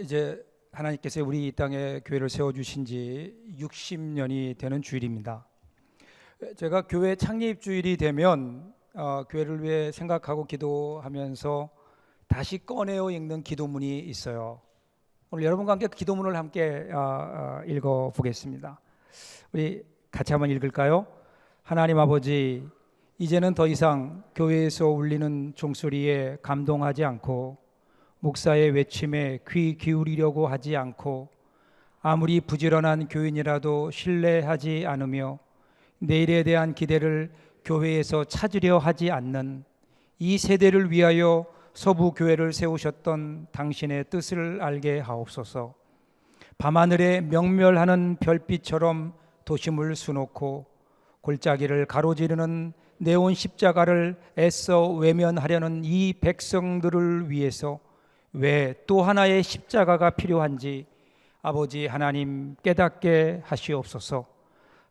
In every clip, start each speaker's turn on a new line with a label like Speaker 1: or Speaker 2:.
Speaker 1: 이제 하나님께서 우리 이 땅에 교회를 세워 주신 지 60년이 되는 주일입니다. 제가 교회 창립 주일이 되면 어, 교회를 위해 생각하고 기도하면서 다시 꺼내어 읽는 기도문이 있어요. 오늘 여러분과 함께 그 기도문을 함께 어, 어, 읽어 보겠습니다. 우리 같이 한번 읽을까요? 하나님 아버지, 이제는 더 이상 교회에서 울리는 종소리에 감동하지 않고 목사의 외침에 귀 기울이려고 하지 않고 아무리 부지런한 교인이라도 신뢰하지 않으며 내일에 대한 기대를 교회에서 찾으려 하지 않는 이 세대를 위하여 서부 교회를 세우셨던 당신의 뜻을 알게 하옵소서. 밤하늘에 명멸하는 별빛처럼 도심을 수놓고 골짜기를 가로지르는 네온 십자가를 애써 외면하려는 이 백성들을 위해서 왜 또 하나의 십자가가 필요한지 아버지 하나님 깨닫게 하시옵소서.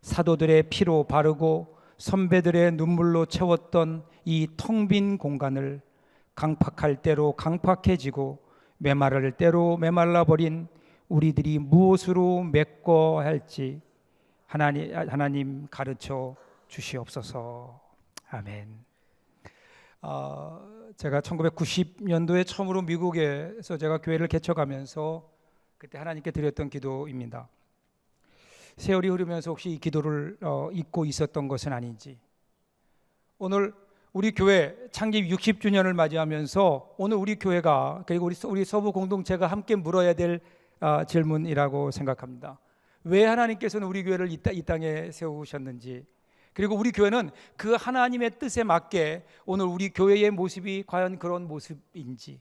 Speaker 1: 사도들의 피로 바르고 선배들의 눈물로 채웠던 이 텅 빈 공간을 강팍할 대로 강팍해지고 메마를 대로 메말라 버린 우리들이 무엇으로 메꿔 할지 하나님 하나님 가르쳐 주시옵소서. 아멘. 어, 제가 1990년도에 처음으로 미국에서 제가 교회를 개척하면서 그때 하나님께 드렸던 기도입니다. 세월이 흐르면서 혹시 이 기도를 어, 잊고 있었던 것은 아닌지 오늘 우리 교회 창립 60주년을 맞이하면서 오늘 우리 교회가 그리고 우리, 서- 우리 서부 공동체가 함께 물어야 될 아, 질문이라고 생각합니다. 왜 하나님께서는 우리 교회를 이 땅에 세우셨는지 그리고 우리 교회는 그 하나님의 뜻에 맞게 오늘 우리 교회의 모습이 과연 그런 모습인지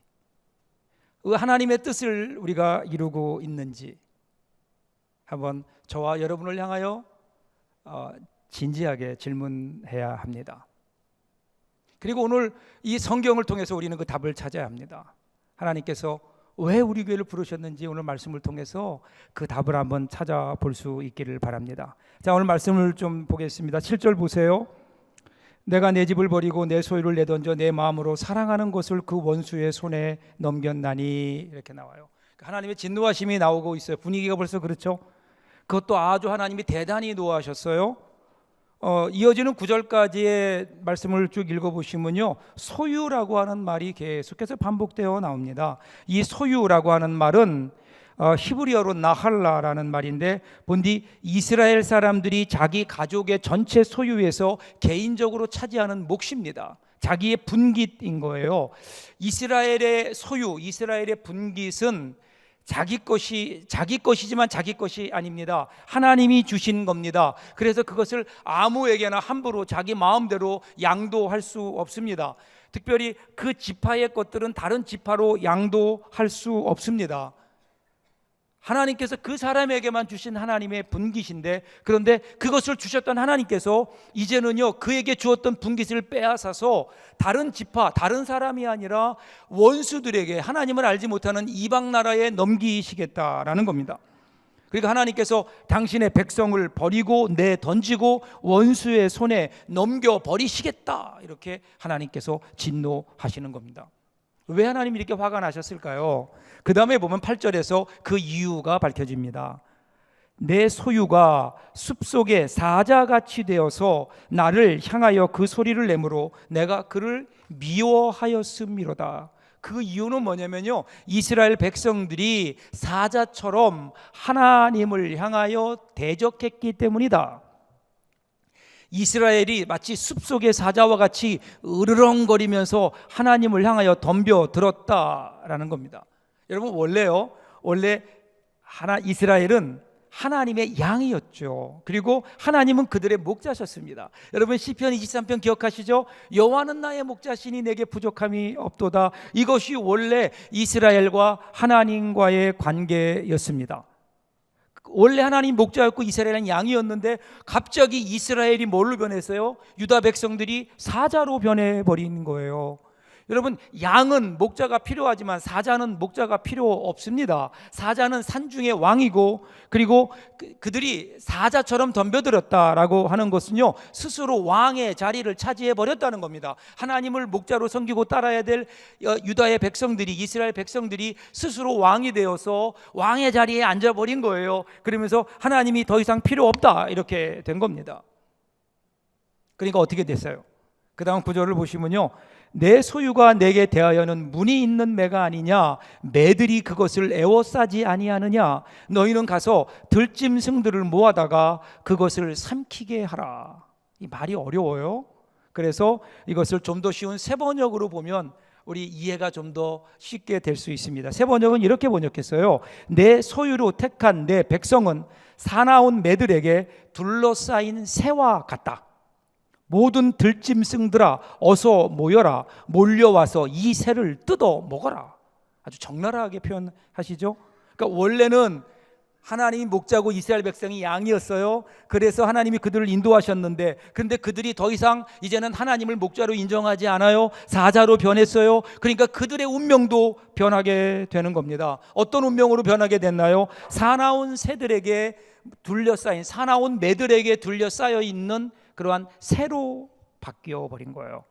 Speaker 1: 그 하나님의 뜻을 우리가 이루고 있는지 한번 저와 여러분을 향하여 어, 진지하게 질문해야 합니다. 그리고 오늘 이 성경을 통해서 우리는 그 답을 찾아야 합니다. 하나님께서 왜 우리 교회를 부르셨는지 오늘 말씀을 통해서 그 답을 한번 찾아볼 수 있기를 바랍니다. 자, 오늘 말씀을 좀 보겠습니다. 7절 보세요. 내가 내 집을 버리고 내 소유를 내던져 내 마음으로 사랑하는 것을 그 원수의 손에 넘겼나니 이렇게 나와요. 하나님의 진노하심이 나오고 있어요. 분위기가 벌써 그렇죠. 그것도 아주 하나님이 대단히 노하셨어요. 어, 이어지는 구절까지의 말씀을 쭉 읽어보시면요, 소유라고 하는 말이 계속해서 반복되어 나옵니다. 이 소유라고 하는 말은 어, 히브리어로 나할라라는 말인데 본디 이스라엘 사람들이 자기 가족의 전체 소유에서 개인적으로 차지하는 몫입니다. 자기의 분깃인 거예요. 이스라엘의 소유, 이스라엘의 분깃은 자기 것이 자기 것이지만 자기 것이 아닙니다. 하나님이 주신 겁니다. 그래서 그것을 아무에게나 함부로 자기 마음대로 양도할 수 없습니다. 특별히 그 지파의 것들은 다른 지파로 양도할 수 없습니다. 하나님께서 그 사람에게만 주신 하나님의 분깃인데 그런데 그것을 주셨던 하나님께서 이제는요 그에게 주었던 분깃을 빼앗아서 다른 지파 다른 사람이 아니라 원수들에게 하나님을 알지 못하는 이방 나라에 넘기시겠다라는 겁니다. 그러니까 하나님께서 당신의 백성을 버리고 내 던지고 원수의 손에 넘겨 버리시겠다 이렇게 하나님께서 진노하시는 겁니다. 왜 하나님이 이렇게 화가 나셨을까요? 그 다음에 보면 8절에서 그 이유가 밝혀집니다. 내 소유가 숲속에 사자같이 되어서 나를 향하여 그 소리를 내므로 내가 그를 미워하였음이로다. 그 이유는 뭐냐면요. 이스라엘 백성들이 사자처럼 하나님을 향하여 대적했기 때문이다. 이스라엘이 마치 숲속의 사자와 같이 으르렁거리면서 하나님을 향하여 덤벼 들었다라는 겁니다. 여러분 원래요. 원래 하나 이스라엘은 하나님의 양이었죠. 그리고 하나님은 그들의 목자셨습니다. 여러분 시편 23편 기억하시죠? 여호와는 나의 목자시니 내게 부족함이 없도다. 이것이 원래 이스라엘과 하나님과의 관계였습니다. 원래 하나님 목자였고 이스라엘은 양이었는데 갑자기 이스라엘이 뭘로 변했어요? 유다 백성들이 사자로 변해 버린 거예요. 여러분 양은 목자가 필요하지만 사자는 목자가 필요 없습니다. 사자는 산중의 왕이고 그리고 그- 그들이 사자처럼 덤벼들었다라고 하는 것은요 스스로 왕의 자리를 차지해 버렸다는 겁니다. 하나님을 목자로 섬기고 따라야 될 어, 유다의 백성들이 이스라엘 백성들이 스스로 왕이 되어서 왕의 자리에 앉아 버린 거예요. 그러면서 하나님이 더 이상 필요 없다 이렇게 된 겁니다. 그러니까 어떻게 됐어요? 그 다음 구절을 보시면요. 내 소유가 내게 대하여는 문이 있는 매가 아니냐? 매들이 그것을 애워싸지 아니하느냐? 너희는 가서 들짐승들을 모아다가 그것을 삼키게 하라. 이 말이 어려워요. 그래서 이것을 좀 더 쉬운 세 번역으로 보면 우리 이해가 좀 더 쉽게 될 수 있습니다. 세 번역은 이렇게 번역했어요. 내 소유로 택한 내 백성은 사나운 매들에게 둘러싸인 새와 같다 모든 들짐승들아 어서 모여라. 몰려와서 이 새를 뜯어 먹어라. 아주 적나라하게 표현하시죠? 그러니까 원래는 하나님이 목자고 이스라엘 백성이 양이었어요. 그래서 하나님이 그들을 인도하셨는데 근데 그들이 더 이상 이제는 하나님을 목자로 인정하지 않아요. 사자로 변했어요. 그러니까 그들의 운명도 변하게 되는 겁니다. 어떤 운명으로 변하게 됐나요? 사나운 새들에게 둘러싸인 사나운 매들에게 둘러싸여 있는 그러한 새로 바뀌어 버린 거예요.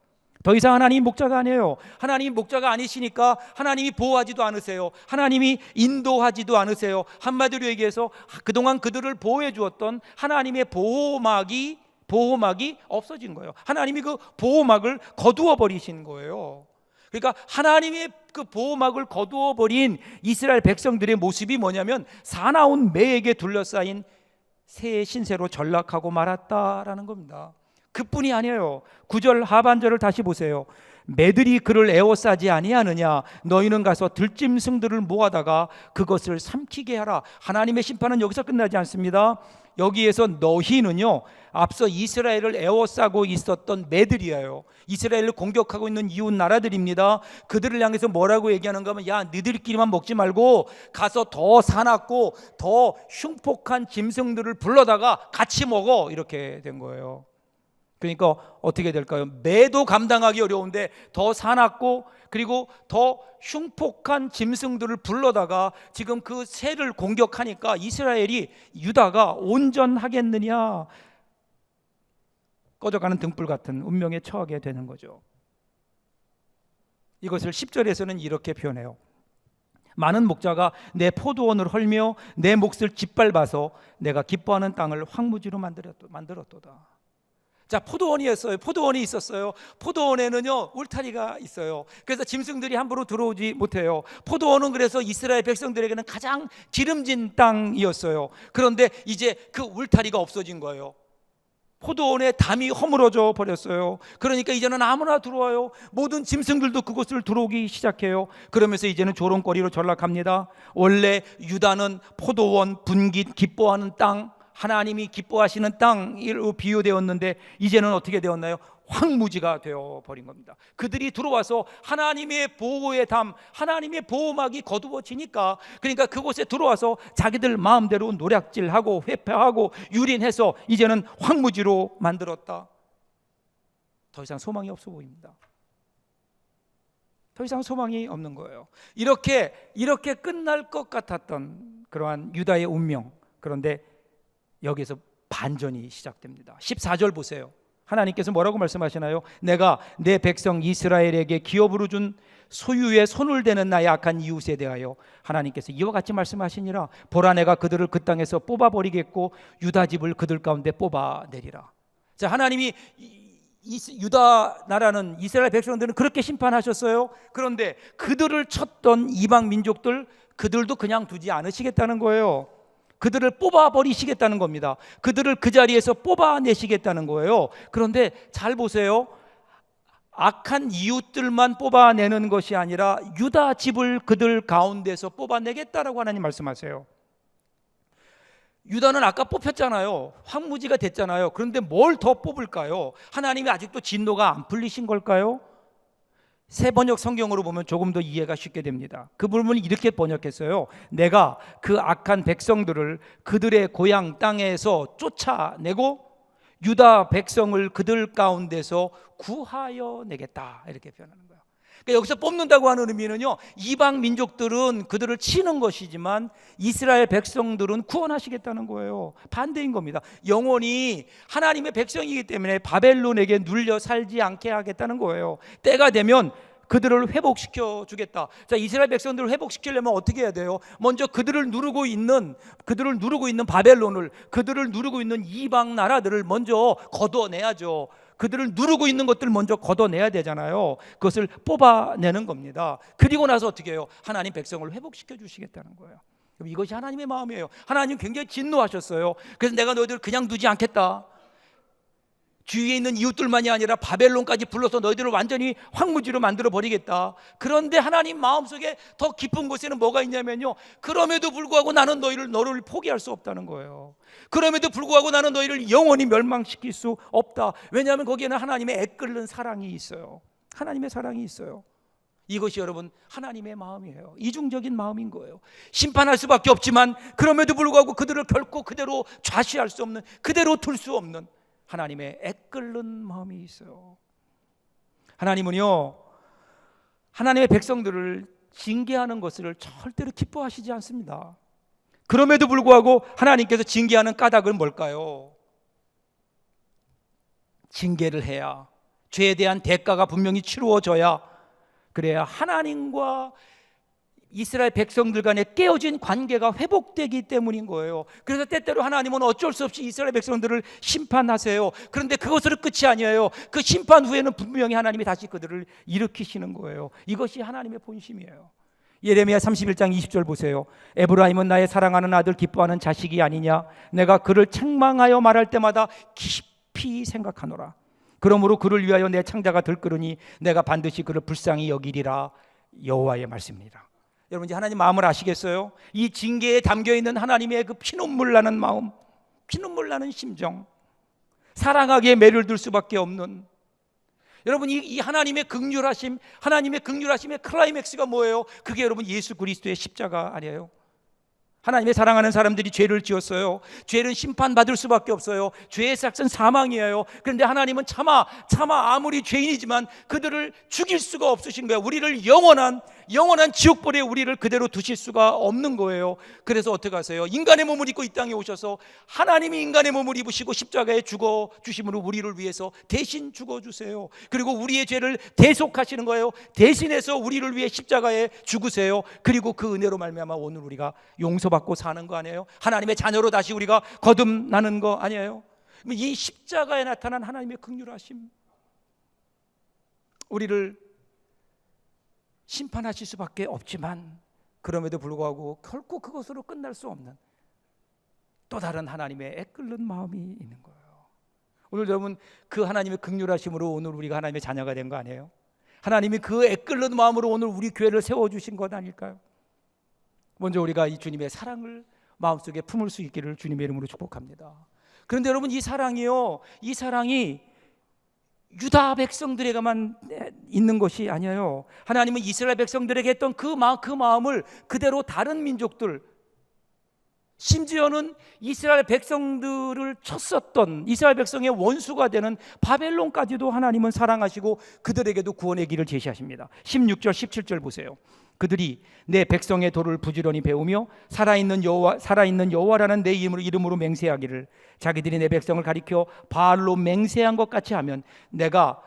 Speaker 1: 더 이상 하나님 목자가 아니에요. 하나님 목자가 아니시니까 하나님이 보호하지도 않으세요. 하나님이 인도하지도 않으세요. 한마디로 얘기해서 그동안 그들을 보호해 주었던 하나님의 보호막이 보호막이 없어진 거예요. 하나님이 그 보호막을 거두어 버리신 거예요. 그러니까 하나님의 그 보호막을 거두어 버린 이스라엘 백성들의 모습이 뭐냐면 사나운 매에게 둘러싸인 새의 신세로 전락하고 말았다라는 겁니다. 그뿐이 아니에요. 구절 하반절을 다시 보세요. 매들이 그를 에워싸지 아니하느냐 너희는 가서 들짐승들을 모아다가 그것을 삼키게 하라. 하나님의 심판은 여기서 끝나지 않습니다. 여기에서 너희는요 앞서 이스라엘을 에워싸고 있었던 매들이에요. 이스라엘을 공격하고 있는 이웃 나라들입니다. 그들을 향해서 뭐라고 얘기하는가 하면 야 너희들끼리만 먹지 말고 가서 더 사납고 더 흉폭한 짐승들을 불러다가 같이 먹어 이렇게 된 거예요. 그러니까 어떻게 될까요? 매도 감당하기 어려운데 더 사납고 그리고 더 흉폭한 짐승들을 불러다가 지금 그 새를 공격하니까 이스라엘이 유다가 온전하겠느냐 꺼져가는 등불 같은 운명에 처하게 되는 거죠. 이것을 10절에서는 이렇게 표현해요. 많은 목자가 내 포도원을 헐며 내 몫을 짓밟아서 내가 기뻐하는 땅을 황무지로 만들었도다. 자, 포도원이었어요. 포도원이 있었어요. 포도원에는요, 울타리가 있어요. 그래서 짐승들이 함부로 들어오지 못해요. 포도원은 그래서 이스라엘 백성들에게는 가장 기름진 땅이었어요. 그런데 이제 그 울타리가 없어진 거예요. 포도원의 담이 허물어져 버렸어요. 그러니까 이제는 아무나 들어와요. 모든 짐승들도 그곳을 들어오기 시작해요. 그러면서 이제는 조롱거리로 전락합니다. 원래 유다는 포도원, 분깃, 기뻐하는 땅, 하나님이 기뻐하시는 땅으로 비유되었는데 이제는 어떻게 되었나요? 황무지가 되어 버린 겁니다. 그들이 들어와서 하나님의 보호의 담, 하나님의 보호막이 거두어지니까 그러니까 그곳에 들어와서 자기들 마음대로 노략질하고 회파하고 유린해서 이제는 황무지로 만들었다. 더 이상 소망이 없어 보입니다. 더 이상 소망이 없는 거예요. 이렇게 이렇게 끝날 것 같았던 그러한 유다의 운명. 그런데 여기서 반전이 시작됩니다. 14절 보세요. 하나님께서 뭐라고 말씀하시나요? 내가 내 백성 이스라엘에게 기업으로 준 소유에 손을 대는 나의 악한 이웃에 대하여 하나님께서 이와 같이 말씀하시니라 보라 내가 그들을 그 땅에서 뽑아 버리겠고 유다 집을 그들 가운데 뽑아 내리라. 자, 하나님이 유다 나라는 이스라엘 백성들은 그렇게 심판하셨어요. 그런데 그들을 쳤던 이방 민족들 그들도 그냥 두지 않으시겠다는 거예요. 그들을 뽑아버리시겠다는 겁니다. 그들을 그 자리에서 뽑아내시겠다는 거예요. 그런데 잘 보세요. 악한 이웃들만 뽑아내는 것이 아니라 유다 집을 그들 가운데서 뽑아내겠다라고 하나님 말씀하세요. 유다는 아까 뽑혔잖아요. 황무지가 됐잖아요. 그런데 뭘 더 뽑을까요? 하나님이 아직도 진노가 안 풀리신 걸까요? 새 번역 성경으로 보면 조금 더 이해가 쉽게 됩니다. 그 부분을 이렇게 번역했어요. 내가 그 악한 백성들을 그들의 고향 땅에서 쫓아내고 유다 백성을 그들 가운데서 구하여 내겠다 이렇게 표현하는 거예요. 그러니까 여기서 뽑는다고 하는 의미는요. 이방 민족들은 그들을 치는 것이지만 이스라엘 백성들은 구원하시겠다는 거예요. 반대인 겁니다. 영원히 하나님의 백성이기 때문에 바벨론에게 눌려 살지 않게 하겠다는 거예요. 때가 되면 그들을 회복시켜 주겠다. 자, 이스라엘 백성들을 회복시키려면 어떻게 해야 돼요? 먼저 그들을 누르고 있는 그들을 누르고 있는 바벨론을 그들을 누르고 있는 이방 나라들을 먼저 걷어내야죠. 그들을 누르고 있는 것들 먼저 걷어내야 되잖아요. 그것을 뽑아내는 겁니다. 그리고 나서 어떻게 해요? 하나님 백성을 회복시켜 주시겠다는 거예요. 그럼 이것이 하나님의 마음이에요. 하나님 굉장히 진노하셨어요. 그래서 내가 너희들을 그냥 두지 않겠다. 주위에 있는 이웃들만이 아니라 바벨론까지 불러서 너희들을 완전히 황무지로 만들어 버리겠다. 그런데 하나님 마음속에 더 깊은 곳에는 뭐가 있냐면요. 그럼에도 불구하고 나는 너희를 너를 포기할 수 없다는 거예요. 그럼에도 불구하고 나는 너희를 영원히 멸망시킬 수 없다. 왜냐하면 거기에는 하나님의 애끓는 사랑이 있어요. 하나님의 사랑이 있어요. 이것이 여러분 하나님의 마음이에요. 이중적인 마음인 거예요. 심판할 수밖에 없지만 그럼에도 불구하고 그들을 결코 그대로 좌시할 수 없는 그대로 둘 수 없는 하나님의 애끓는 마음이 있어요. 하나님은요, 하나님의 백성들을 징계하는 것을 절대로 기뻐하시지 않습니다. 그럼에도 불구하고 하나님께서 징계하는 까닭은 뭘까요? 징계를 해야 죄에 대한 대가가 분명히 치루어져야 그래야 하나님과 이스라엘 백성들 간에 깨어진 관계가 회복되기 때문인 거예요. 그래서 때때로 하나님은 어쩔 수 없이 이스라엘 백성들을 심판하세요. 그런데 그것으로 끝이 아니에요. 그 심판 후에는 분명히 하나님이 다시 그들을 일으키시는 거예요. 이것이 하나님의 본심이에요. 예레미야 31장 20절 보세요. 에브라임은 나의 사랑하는 아들 기뻐하는 자식이 아니냐? 내가 그를 책망하여 말할 때마다 깊이 생각하노라. 그러므로 그를 위하여 내 창자가 들끓으니 내가 반드시 그를 불쌍히 여기리라. 여호와의 말씀입니다. 여러분 이제 하나님 마음을 아시겠어요? 이 징계에 담겨 있는 하나님의 그 피눈물 나는 마음, 피눈물 나는 심정, 사랑하기에 매를 들 수밖에 없는 여러분 이, 이 하나님의 극률하심, 하나님의 극률하심의 클라이맥스가 뭐예요? 그게 여러분 예수 그리스도의 십자가 아니에요? 하나님의 사랑하는 사람들이 죄를 지었어요. 죄는 심판받을 수밖에 없어요. 죄의 삭은 사망이에요. 그런데 하나님은 차마 차마 아무리 죄인이지만 그들을 죽일 수가 없으신 거예요. 우리를 영원한 영원한 지옥불에 우리를 그대로 두실 수가 없는 거예요. 그래서 어떻게 하세요? 인간의 몸을 입고 이 땅에 오셔서 하나님이 인간의 몸을 입으시고 십자가에 죽어 주심으로 우리를 위해서 대신 죽어 주세요. 그리고 우리의 죄를 대속하시는 거예요. 대신해서 우리를 위해 십자가에 죽으세요. 그리고 그 은혜로 말미암아 오늘 우리가 용서 받고 사는 거 아니에요? 하나님의 자녀로 다시 우리가 거듭나는 거 아니에요? 이 십자가에 나타난 하나님의 극률하심 우리를 심판하실 수밖에 없지만 그럼에도 불구하고 결코 그것으로 끝날 수 없는 또 다른 하나님의 애끓는 마음이 있는 거예요. 오늘 여러분 그 하나님의 극률하심으로 오늘 우리가 하나님의 자녀가 된 거 아니에요? 하나님이 그 애끓는 마음으로 오늘 우리 교회를 세워 주신 것 아닐까요? 먼저 우리가 이 주님의 사랑을 마음속에 품을 수 있기를 주님의 이름으로 축복합니다. 그런데 여러분 이 사랑이요. 이 사랑이 유다 백성들에게만 있는 것이 아니에요. 하나님은 이스라엘 백성들에게 했던 그, 마, 그 마음을 그대로 다른 민족들, 심지어는 이스라엘 백성들을 쳤었던 이스라엘 백성의 원수가 되는 바벨론까지도 하나님은 사랑하시고 그들에게도 구원의 길을 제시하십니다. 16절, 17절 보세요. 그들이 내 백성의 도를 부지런히 배우며 살아있는 여호와 살아있는 여호와라는 내 이름으로 이름으로 맹세하기를 자기들이 내 백성을 가리켜 바알로 맹세한 것 같이 하면 내가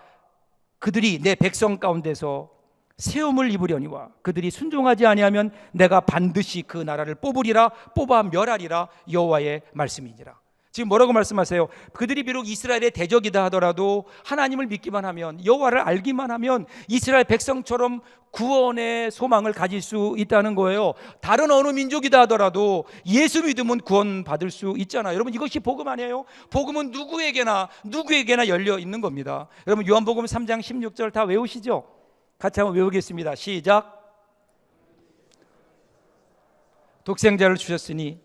Speaker 1: 그들이 내 백성 가운데서 세움을 입으려니와 그들이 순종하지 아니하면 내가 반드시 그 나라를 뽑으리라 뽑아 멸하리라 여호와의 말씀이니라. 지금 뭐라고 말씀하세요? 그들이 비록 이스라엘의 대적이다 하더라도 하나님을 믿기만 하면 여호와를 알기만 하면 이스라엘 백성처럼 구원의 소망을 가질 수 있다는 거예요. 다른 어느 민족이다 하더라도 예수 믿으면 구원 받을 수 있잖아요. 여러분 이것이 복음 아니에요? 복음은 누구에게나 누구에게나 열려 있는 겁니다. 여러분 요한복음 3장 16절 다 외우시죠? 같이 한번 외우겠습니다. 시작. 독생자를 주셨으니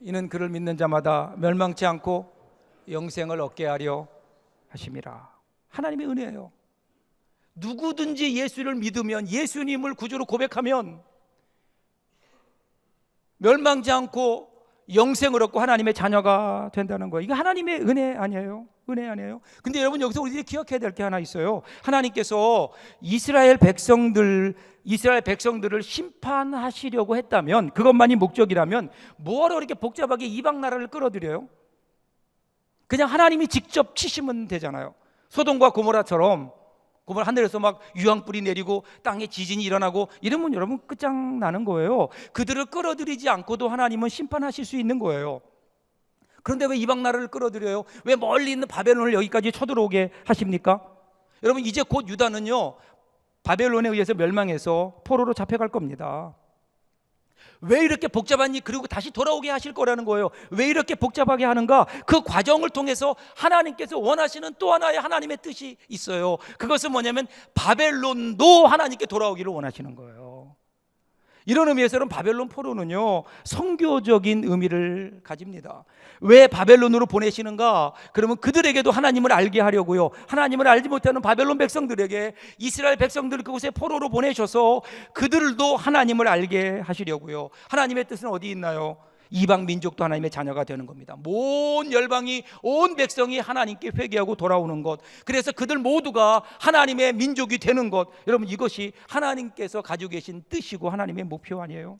Speaker 1: 이는 그를 믿는 자마다 멸망치 않고 영생을 얻게 하려 하심이라. 하나님의 은혜예요. 누구든지 예수를 믿으면 예수님을 구주로 고백하면 멸망지 않고 영생을 얻고 하나님의 자녀가 된다는 거예요. 이게 하나님의 은혜 아니에요? 은혜 아니에요? 근데 여러분 여기서 우리들이 기억해야 될 게 하나 있어요. 하나님께서 이스라엘 백성들 이스라엘 백성들을 심판하시려고 했다면 그것만이 목적이라면 뭐하러 이렇게 복잡하게 이방 나라를 끌어들여요? 그냥 하나님이 직접 치시면 되잖아요. 소돔과 고모라처럼 고모라 하늘에서 막 유황불이 내리고 땅에 지진이 일어나고 이러면 여러분 끝장나는 거예요. 그들을 끌어들이지 않고도 하나님은 심판하실 수 있는 거예요. 그런데 왜 이방 나라를 끌어들여요? 왜 멀리 있는 바벨론을 여기까지 쳐들어오게 하십니까? 여러분 이제 곧 유다는요 바벨론에 의해서 멸망해서 포로로 잡혀갈 겁니다. 왜 이렇게 복잡한 일 그리고 다시 돌아오게 하실 거라는 거예요. 왜 이렇게 복잡하게 하는가? 그 과정을 통해서 하나님께서 원하시는 또 하나의 하나님의 뜻이 있어요. 그것은 뭐냐면 바벨론도 하나님께 돌아오기를 원하시는 거예요. 이런 의미에서 여러분 바벨론 포로는요 성교적인 의미를 가집니다. 왜 바벨론으로 보내시는가? 그러면 그들에게도 하나님을 알게 하려고요. 하나님을 알지 못하는 바벨론 백성들에게 이스라엘 백성들을 그곳에 포로로 보내셔서 그들도 하나님을 알게 하시려고요. 하나님의 뜻은 어디 있나요? 이방 민족도 하나님의 자녀가 되는 겁니다. 온 열방이 온 백성이 하나님께 회개하고 돌아오는 것. 그래서 그들 모두가 하나님의 민족이 되는 것. 여러분 이것이 하나님께서 가지고 계신 뜻이고 하나님의 목표 아니에요?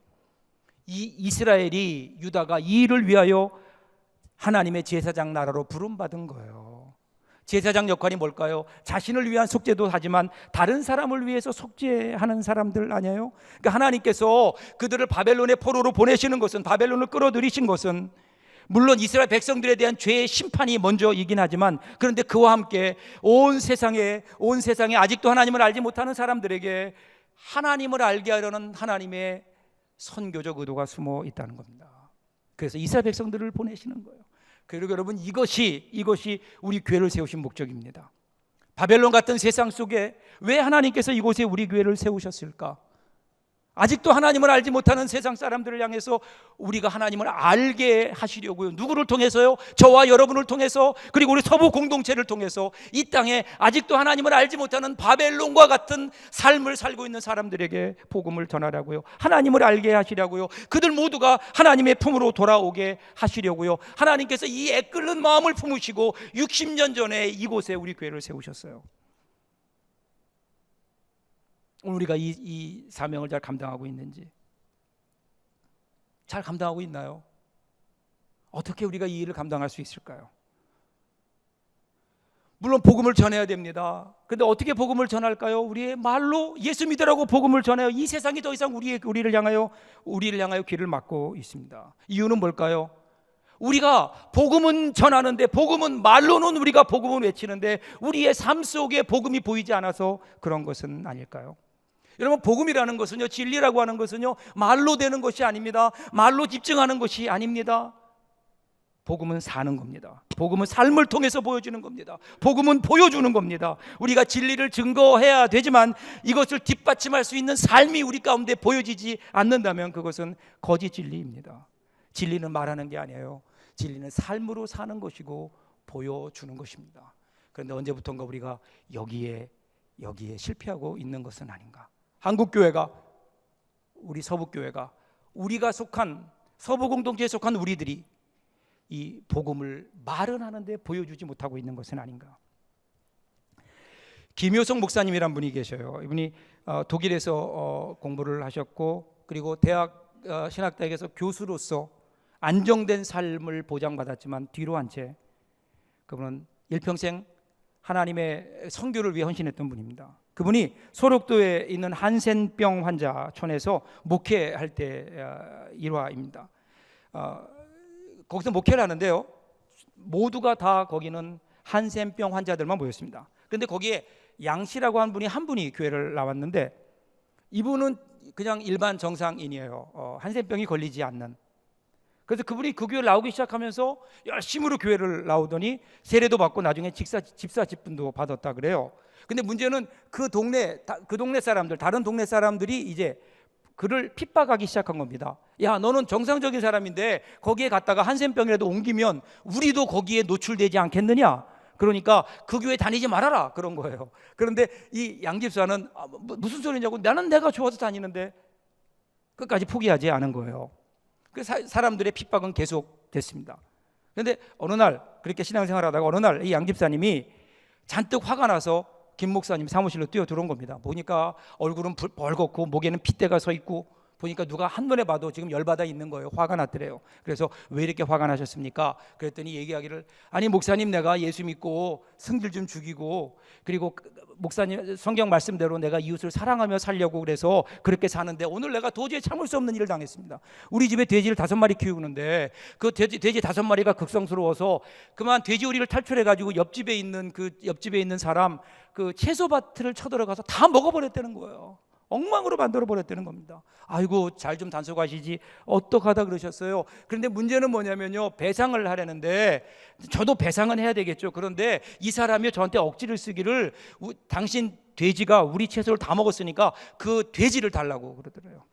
Speaker 1: 이 이스라엘이 유다가 이 일을 위하여 하나님의 제사장 나라로 부름받은 거예요. 제사장 역할이 뭘까요? 자신을 위한 속죄도 하지만 다른 사람을 위해서 속죄하는 사람들 아니에요? 그러니까 하나님께서 그들을 바벨론의 포로로 보내시는 것은 바벨론을 끌어들이신 것은 물론 이스라엘 백성들에 대한 죄의 심판이 먼저이긴 하지만 그런데 그와 함께 온 세상에 온 세상에 아직도 하나님을 알지 못하는 사람들에게 하나님을 알게 하려는 하나님의 선교적 의도가 숨어 있다는 겁니다. 그래서 이스라엘 백성들을 보내시는 거예요. 그리고 여러분 이것이 이것이 우리 교회를 세우신 목적입니다. 바벨론 같은 세상 속에 왜 하나님께서 이곳에 우리 교회를 세우셨을까? 아직도 하나님을 알지 못하는 세상 사람들을 향해서 우리가 하나님을 알게 하시려고요. 누구를 통해서요? 저와 여러분을 통해서 그리고 우리 서부 공동체를 통해서 이 땅에 아직도 하나님을 알지 못하는 바벨론과 같은 삶을 살고 있는 사람들에게 복음을 전하라고요. 하나님을 알게 하시려고요. 그들 모두가 하나님의 품으로 돌아오게 하시려고요. 하나님께서 이 애끓는 마음을 품으시고 60년 전에 이곳에 우리 교회를 세우셨어요. 우리가 이, 이 사명을 잘 감당하고 있는지 잘 감당하고 있나요? 어떻게 우리가 이 일을 감당할 수 있을까요? 물론 복음을 전해야 됩니다. 근데 어떻게 복음을 전할까요? 우리의 말로 예수 믿으라고 복음을 전해요. 이 세상이 더 이상 우리의 우리를 향하여 우리를 향하여 길을 막고 있습니다. 이유는 뭘까요? 우리가 복음은 전하는데 복음은 말로는 우리가 복음을 외치는데 우리의 삶 속에 복음이 보이지 않아서 그런 것은 아닐까요? 여러분 복음이라는 것은요 진리라고 하는 것은요 말로 되는 것이 아닙니다. 말로 집증하는 것이 아닙니다. 복음은 사는 겁니다. 복음은 삶을 통해서 보여주는 겁니다. 복음은 보여주는 겁니다. 우리가 진리를 증거해야 되지만 이것을 뒷받침할 수 있는 삶이 우리 가운데 보여지지 않는다면 그것은 거짓 진리입니다. 진리는 말하는 게 아니에요. 진리는 삶으로 사는 것이고 보여주는 것입니다. 그런데 언제부턴가 우리가 여기에 여기에 실패하고 있는 것은 아닌가? 한국 교회가 우리 서북 교회가 우리가 속한 서부 공동체에 속한 우리들이 이 복음을 말은 하는데 보여주지 못하고 있는 것은 아닌가? 김효성 목사님이란 분이 계셔요. 이분이 어, 독일에서 어, 공부를 하셨고 그리고 대학 어, 신학대학에서 교수로서 안정된 삶을 보장받았지만 뒤로 한 채 그분은 일평생 하나님의 선교를 위해 헌신했던 분입니다. 그분이 소록도에 있는 한센병 환자촌에서 목회할 때 일화입니다. 어, 거기서 목회를 하는데요. 모두가 다 거기는 한센병 환자들만 모였습니다. 그런데 거기에 양 씨라고 한 분이 한 분이 교회를 나왔는데 이분은 그냥 일반 정상인이에요. 어, 한센병이 걸리지 않는. 그래서 그분이 그 교회를 나오기 시작하면서 열심으로 교회를 나오더니 세례도 받고 나중에 집사 집사 직분도 받았다 그래요. 근데 문제는 그 동네 그 동네 사람들 다른 동네 사람들이 이제 그를 핍박하기 시작한 겁니다. 야, 너는 정상적인 사람인데 거기에 갔다가 한센병이라도 옮기면 우리도 거기에 노출되지 않겠느냐? 그러니까 그 교회 다니지 말아라 그런 거예요. 그런데 이 양집사는 아, 뭐, 무슨 소리냐고 나는 내가 좋아서 다니는데 끝까지 포기하지 않은 거예요. 그 사, 람들의 핍박은 계속 됐습니다. 근데 어느 날 그렇게 신앙생활하다가 어느 날 이 양 집사님이 잔뜩 화가 나서 김 목사님 사무실로 뛰어 들어온 겁니다. 보니까 얼굴은 불- 벌겋고 목에는 핏대가 서 있고 보니까 누가 한눈에 봐도 지금 열받아 있는 거예요. 화가 났더래요. 그래서 왜 이렇게 화가 나셨습니까? 그랬더니 얘기하기를 아니 목사님 내가 예수 믿고 승질 좀 죽이고 그리고 그- 목사님 성경 말씀대로 내가 이웃을 사랑하며 살려고 그래서 그렇게 사는데 오늘 내가 도저히 참을 수 없는 일을 당했습니다. 우리 집에 돼지를 다섯 마리 키우는데 그 돼지, 돼지 다섯 마리가 극성스러워서 그만 돼지우리를 탈출해 가지고 옆집에 있는 그 옆집에 있는 사람 그 채소밭을 쳐들어가서 다 먹어버렸다는 거예요. 엉망으로 만들어 버렸다는 겁니다. 아이고 잘 좀 단속하시지 어떡하다 그러셨어요. 그런데 문제는 뭐냐면요 배상을 하려는데 저도 배상은 해야 되겠죠. 그런데 이 사람이 저한테 억지를 쓰기를 우- 당신 돼지가 우리 채소를 다 먹었으니까 그 돼지를 달라고 그러더래요.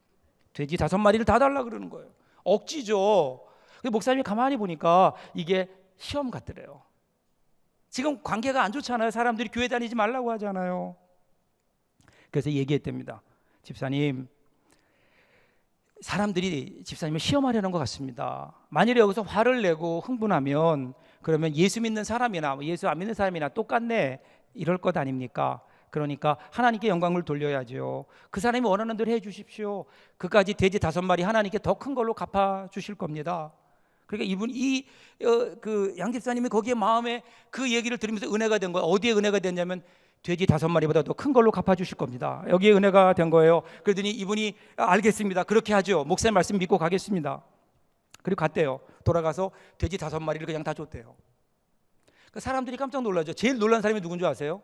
Speaker 1: 돼지 다섯 마리를 다 달라 그러는 거예요. 억지죠. 목사님이 가만히 보니까 이게 시험 같더래요. 지금 관계가 안 좋잖아요. 사람들이 교회 다니지 말라고 하잖아요. 그래서 얘기했답니다. 집사님, 사람들이 집사님을 시험하려는 것 같습니다. 만일에 여기서 화를 내고 흥분하면 그러면 예수 믿는 사람이나 뭐 예수 안 믿는 사람이나 똑같네 이럴 것 아닙니까? 그러니까 하나님께 영광을 돌려야죠. 그 사람이 원하는 대로 해 주십시오. 그까지 돼지 다섯 마리 하나님께 더 큰 걸로 갚아 주실 겁니다. 그러니까 이분 이그 양집사님이 거기에 마음에 그 얘기를 들으면서 은혜가 된 거예요. 어디에 은혜가 됐냐면 돼지 다섯 마리보다 더 큰 걸로 갚아 주실 겁니다. 여기에 은혜가 된 거예요. 그러더니 이분이 아, 알겠습니다. 그렇게 하죠. 목사님 말씀 믿고 가겠습니다. 그리고 갔대요. 돌아가서 돼지 다섯 마리를 그냥 다 줬대요. 그 사람들이 깜짝 놀라죠. 제일 놀란 사람이 누군 줄 아세요?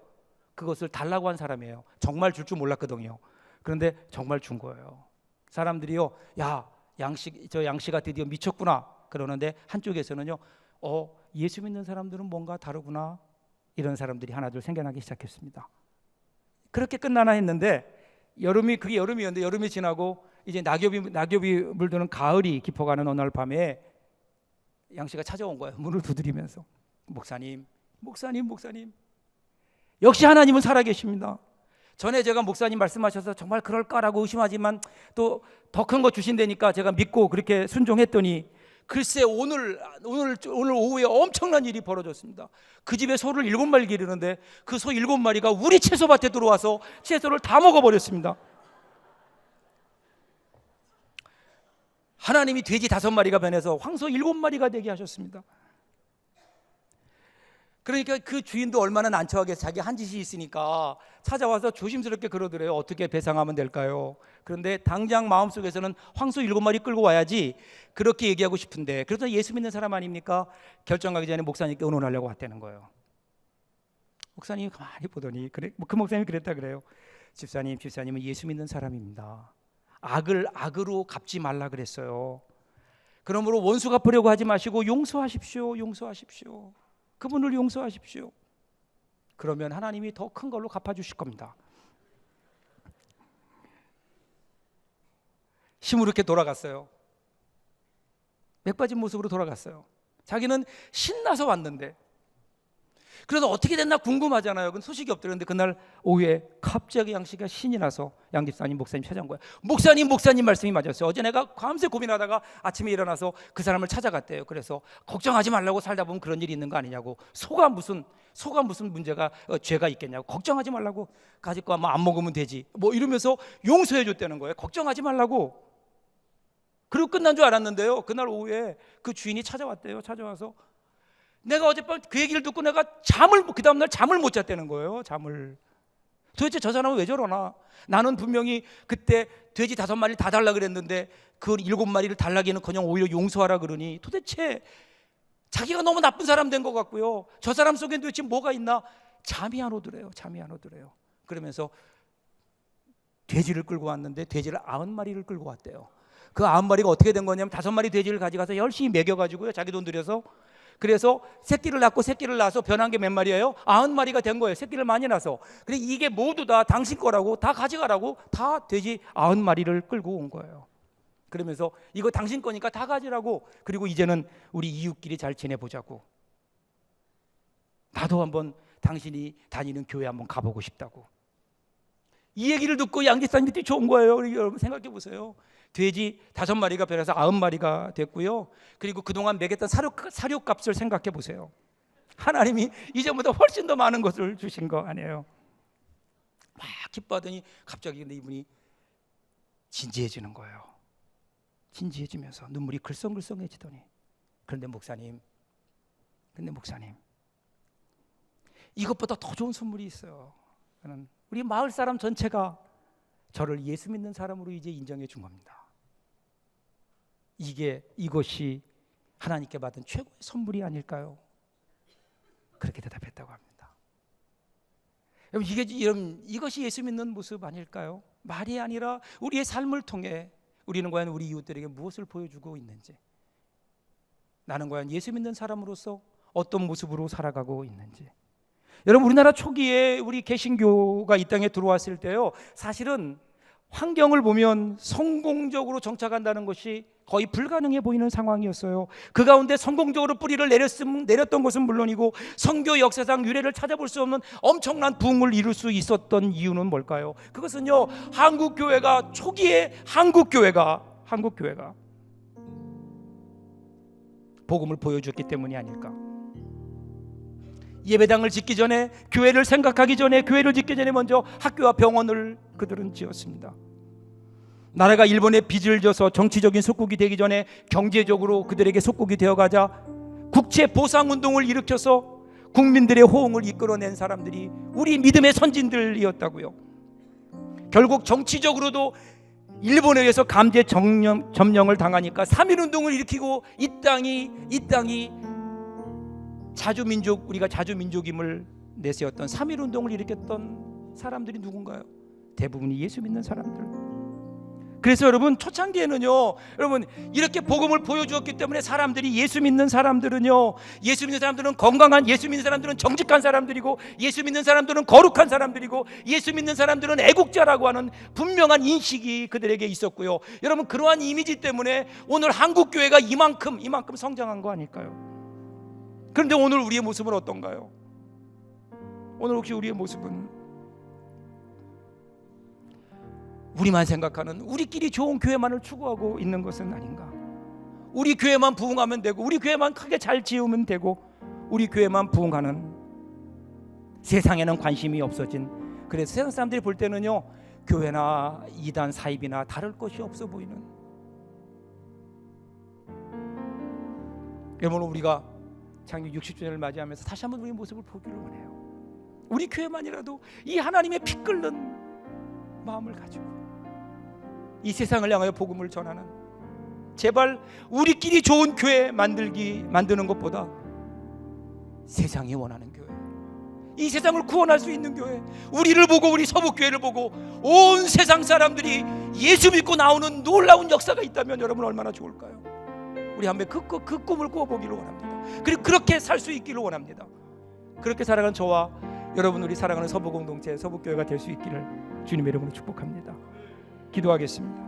Speaker 1: 그것을 달라고 한 사람이에요. 정말 줄 줄 몰랐거든요. 그런데 정말 준 거예요. 사람들이요, 야 양씨 저 양씨가 드디어 미쳤구나 그러는데 한쪽에서는요, 어 예수 믿는 사람들은 뭔가 다르구나 이런 사람들이 하나둘 생겨나기 시작했습니다. 그렇게 끝나나 했는데 여름이 그게 여름이었는데 여름이 지나고 이제 낙엽이 낙엽이 물드는 가을이 깊어가는 어느 날 밤에 양 씨가 찾아온 거예요. 문을 두드리면서 목사님, 목사님, 목사님. 역시 하나님은 살아계십니다. 전에 제가 목사님 말씀하셔서 정말 그럴까라고 의심하지만 또 더 큰 거 주신다니까 제가 믿고 그렇게 순종했더니 글쎄 오늘 오늘 오늘 오후에 엄청난 일이 벌어졌습니다. 그 집에 소를 일곱 마리 기르는데 그 소 일곱 마리가 우리 채소밭에 들어와서 채소를 다 먹어버렸습니다. 하나님이 돼지 다섯 마리가 변해서 황소 일곱 마리가 되게 하셨습니다. 그러니까 그 주인도 얼마나 난처하게 자기 한 짓이 있으니까 찾아와서 조심스럽게 그러더래요. 어떻게 배상하면 될까요? 그런데 당장 마음속에서는 황소 일곱 마리 끌고 와야지 그렇게 얘기하고 싶은데 그래서 예수 믿는 사람 아닙니까? 결정하기 전에 목사님께 의논하려고 왔다는 거예요. 목사님이 가만히 보더니 그래 그 목사님이 그랬다 그래요. 집사님, 집사님은 예수 믿는 사람입니다. 악을 악으로 갚지 말라 그랬어요. 그러므로 원수 갚으려고 하지 마시고 용서하십시오. 용서하십시오. 그분을 용서하십시오. 그러면 하나님이 더 큰 걸로 갚아 주실 겁니다. 시무룩해 돌아갔어요. 맥 빠진 모습으로 돌아갔어요. 자기는 신나서 왔는데 그래서 어떻게 됐나 궁금하잖아요. 그 소식이 없더랬는데 그날 오후에 갑자기 양 씨가 신이 나서 양 집사님 목사님 찾아온 거예요. 목사님 목사님 말씀이 맞았어요. 어제 내가 밤새 고민하다가 아침에 일어나서 그 사람을 찾아갔대요. 그래서 걱정하지 말라고 살다 보면 그런 일이 있는 거 아니냐고. 소가 무슨 소가 무슨 문제가 어, 죄가 있겠냐고. 걱정하지 말라고 가질 거뭐안 먹으면 되지. 뭐 이러면서 용서해 줬다는 거예요. 걱정하지 말라고. 그리고 끝난 줄 알았는데요. 그날 오후에 그 주인이 찾아왔대요. 찾아와서 내가 어젯밤 그 얘기를 듣고 내가 잠을 그 다음 날 잠을 못 잤다는 거예요. 잠을. 도대체 저 사람은 왜 저러나? 나는 분명히 그때 돼지 다섯 마리를 다 달라 그랬는데 그 일곱 마리를 달라기는커녕 오히려 용서하라 그러니 도대체 자기가 너무 나쁜 사람 된 것 같고요. 저 사람 속엔 도대체 뭐가 있나? 잠이 안 오더래요. 잠이 안 오더래요. 그러면서 돼지를 끌고 왔는데 돼지를 아흔 마리를 끌고 왔대요. 그 아흔 마리가 어떻게 된 거냐면 다섯 마리 돼지를 가져가서 열심히 먹여가지고요. 자기 돈 들여서 그래서 새끼를 낳고 새끼를 낳아서 변한 게 몇 마리예요? 아흔 마리가 된 거예요. 새끼를 많이 낳아서. 근데 이게 모두 다 당신 거라고 다 가져가라고 다 돼지 아흔 마리를 끌고 온 거예요. 그러면서 이거 당신 거니까 다 가지라고 그리고 이제는 우리 이웃끼리 잘 지내보자고. 나도 한번 당신이 다니는 교회 한번 가보고 싶다고. 이 얘기를 듣고 양지사님 밑이 좋은 거예요. 여러분 생각해 보세요. 돼지 다섯 마리가 변해서 아홉 마리가 됐고요. 그리고 그동안 먹였던 사료, 사료 값을 생각해 보세요. 하나님이 이전보다 훨씬 더 많은 것을 주신 거 아니에요. 막 기뻐하더니 갑자기 근데 이분이 진지해지는 거예요. 진지해지면서 눈물이 글썽글썽해지더니 그런데 목사님, 근데 목사님 이것보다 더 좋은 선물이 있어요. 우리 마을 사람 전체가 저를 예수 믿는 사람으로 이제 인정해 준 겁니다. 이게 이것이 하나님께 받은 최고의 선물이 아닐까요? 그렇게 대답했다고 합니다. 여러분 이게 이런 이것이 예수 믿는 모습 아닐까요? 말이 아니라 우리의 삶을 통해 우리는 과연 우리 이웃들에게 무엇을 보여주고 있는지 나는 과연 예수 믿는 사람으로서 어떤 모습으로 살아가고 있는지 여러분 우리나라 초기에 우리 개신교가 이 땅에 들어왔을 때요 사실은 환경을 보면 성공적으로 정착한다는 것이 거의 불가능해 보이는 상황이었어요. 그 가운데 성공적으로 뿌리를 내렸음, 내렸던 것은 물론이고 성교 역사상 유래를 찾아볼 수 없는 엄청난 부흥을 이룰 수 있었던 이유는 뭘까요? 그것은요 한국 교회가 초기에 한국 교회가 한국 교회가 복음을 보여줬기 때문이 아닐까. 예배당을 짓기 전에 교회를 생각하기 전에 교회를 짓기 전에 먼저 학교와 병원을 그들은 지었습니다. 나라가 일본에 빚을 져서 정치적인 속국이 되기 전에 경제적으로 그들에게 속국이 되어가자 국채 보상 운동을 일으켜서 국민들의 호응을 이끌어낸 사람들이 우리 믿음의 선진들이었다고요. 결국 정치적으로도 일본에 의해서 감제 정령, 점령을 당하니까 3.1 운동을 일으키고 이 땅이 이 땅이 자주민족 우리가 자주민족임을 내세웠던 3.1 운동을 일으켰던 사람들이 누군가요? 대부분이 예수 믿는 사람들. 그래서 여러분 초창기에는요, 여러분 이렇게 복음을 보여주었기 때문에 사람들이 예수 믿는 사람들은요, 예수 믿는 사람들은 건강한 예수 믿는 사람들은 정직한 사람들이고 예수 믿는 사람들은 거룩한 사람들이고 예수 믿는 사람들은 애국자라고 하는 분명한 인식이 그들에게 있었고요. 여러분 그러한 이미지 때문에 오늘 한국 교회가 이만큼 이만큼 성장한 거 아닐까요? 그런데 오늘 우리의 모습은 어떤가요? 오늘 혹시 우리의 모습은 우리만 생각하는 우리끼리 좋은 교회만을 추구하고 있는 것은 아닌가? 우리 교회만 부흥하면 되고 우리 교회만 크게 잘 지으면 되고 우리 교회만 부흥하는 세상에는 관심이 없어진 그래서 세상 사람들이 볼 때는요 교회나 이단 사입이나 다를 것이 없어 보이는 여러분 우리가 창립 60주년을 맞이하면서 다시 한번 우리의 모습을 보기를 원해요. 우리 교회만이라도 이 하나님의 피 끓는 마음을 가지고 이 세상을 향하여 복음을 전하는 제발 우리끼리 좋은 교회 만들기 만드는 것보다 세상이 원하는 교회 이 세상을 구원할 수 있는 교회 우리를 보고 우리 서북 교회를 보고 온 세상 사람들이 예수 믿고 나오는 놀라운 역사가 있다면 여러분 얼마나 좋을까요? 우리 한번 그, 그, 그 꿈을 꾸어보기를 원합니다. 그리고 그렇게 살 수 있기를 원합니다. 그렇게 살아가는 저와 여러분 우리 사랑하는 서부 공동체 서부 교회가 될 수 있기를 주님의 이름으로 축복합니다. 기도하겠습니다.